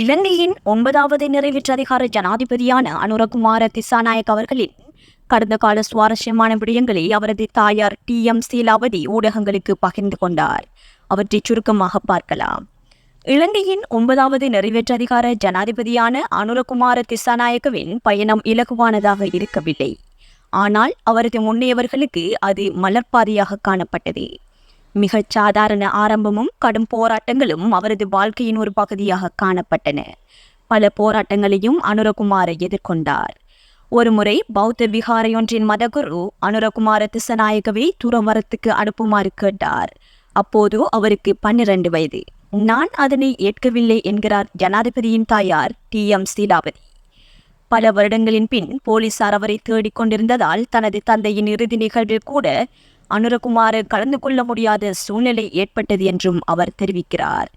இலங்கையின் ஒன்பதாவது நிறைவேற்று அதிகார ஜனாதிபதியான அனுரகுமார திசாநாயக் அவர்களின் கடந்த கால சுவாரஸ்யமான விடயங்களை அவரது தாயார் டி. எம். சீலாவதி ஊடகங்களுக்கு பகிர்ந்து கொண்டார். அவற்றை சுருக்கமாக பார்க்கலாம். இலங்கையின் ஒன்பதாவது நிறைவேற்று அதிகார ஜனாதிபதியான அனுரகுமார திசாநாயக்கவின் பயணம் இலகுவானதாக இருக்கவில்லை. ஆனால் அவரது முன்னையவர்களுக்கு அது மலர்பாதையாக காணப்பட்டது. மிகச் சாதாரண ஆரம்பமும் கடும் போராட்டங்களும் அவரது வாழ்க்கையின் ஒரு பகுதியாக காணப்பட்டன. பல போராட்டங்களையும் அனுரகுமார எதிர்கொண்டார். ஒருமுறை பௌத்த விகாரையொன்றின் மதகுரு அனுரகுமார திசநாயகவை துறவரத்துக்கு அனுப்புமாறு கேட்டார். அப்போது அவருக்கு பன்னிரண்டு வயது. நான் அதனை ஏற்கவில்லை என்கிறார் ஜனாதிபதியின் தாயார் டி. எம். சீலாவதி பல வருடங்களின் பின் போலீசார் அவரை தேடிக் கொண்டிருந்ததால் தனது தந்தையின் இறுதி நிகழ்வில் கூட அனுரகுமார கலந்து கொள்ள முடியாத சூழ்நிலை ஏற்பட்டது என்றும் அவர் தெரிவிக்கிறார்.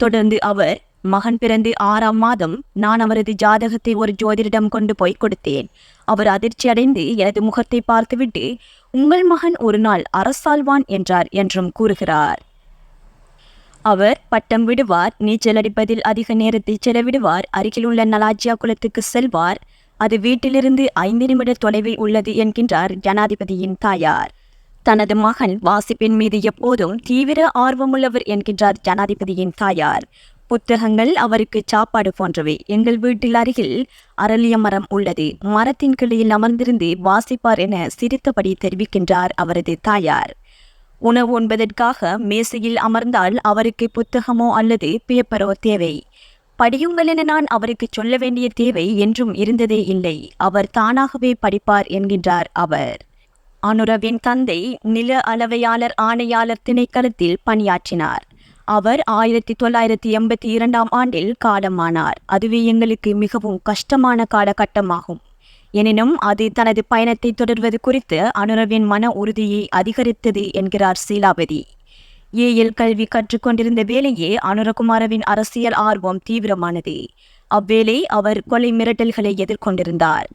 தொடர்ந்து அவர் மகன் பிறந்து ஆறாம் மாதம் நான் அவரது ஜாதகத்தை ஒரு ஜோதிடரிடம் கொண்டு போய் கொடுத்தேன். அவர் அதிர்ச்சி அடைந்து எனது முகத்தை பார்த்துவிட்டு உங்கள் மகன் ஒரு நாள் அரசாழ்வான் என்றார் என்றும் கூறுகிறார். அவர் பட்டம் விடுவார் நீச்சல் அடிப்பதில் அதிக நேரத்தை செலவிடுவார் அருகிலுள்ள நலாஜியா குளத்துக்கு செல்வார். அது வீட்டிலிருந்து ஐந்து நிமிட தொலைவில் உள்ளது என்கின்றார் ஜனாதிபதியின் தாயார். தனது மகன் வாசிப்பின் மீது எப்போதும் தீவிர ஆர்வமுள்ளவர் என்கின்றார் ஜனாதிபதியின் தாயார். புத்தகங்கள் அவருக்கு சாப்பாடு போன்றவை. எங்கள் வீட்டில் அருகில் அரளிய மரம் உள்ளது. மரத்தின் கிளையில் அமர்ந்திருந்து வாசிப்பார் என சிரித்தபடி தெரிவிக்கின்றார் அவரது தாயார். உணவு உண்பதற்காக மேசையில் அமர்ந்தால் அவருக்கு புத்தகமோ அல்லது பேப்பரோ தேவை. படியுங்கள் என நான் அவருக்கு சொல்ல வேண்டிய தேவை என்றும் இருந்ததே இல்லை. அவர் தானாகவே படிப்பார் என்கின்றார் அவர். அனுரவின் தந்தை நில அளவையாளர் ஆணையாளர் திணைக்களத்தில் பணியாற்றினார். அவர் ஆயிரத்தி தொள்ளாயிரத்தி எண்பத்தி இரண்டாம் ஆண்டில் காலமானார். அதுவே எங்களுக்கு மிகவும் கஷ்டமான காலகட்டமாகும். எனினும் அது தனது பயணத்தை தொடர்வது குறித்து அனுரவின் மன உறுதியை அதிகரித்தது என்கிறார் சீலாவதி ஏஎல் கல்வி கற்றுக்கொண்டிருந்த வேளையே அனுரகுமாரவின் அரசியல் ஆர்வம் தீவிரமானது. அவ்வேளை அவர் கொலை மிரட்டல்களை எதிர்கொண்டிருந்தார்.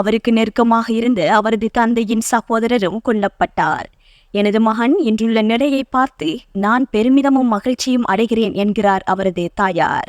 அவருக்கு நெருக்கமாக இருந்து அவரது தந்தையின் சகோதரரும் கொல்லப்பட்டார். எனது மகன் இன்றுள்ள நிலையை பார்த்து நான் பெருமிதமும் மகிழ்ச்சியும் அடைகிறேன் என்கிறார் அவரது தாயார்.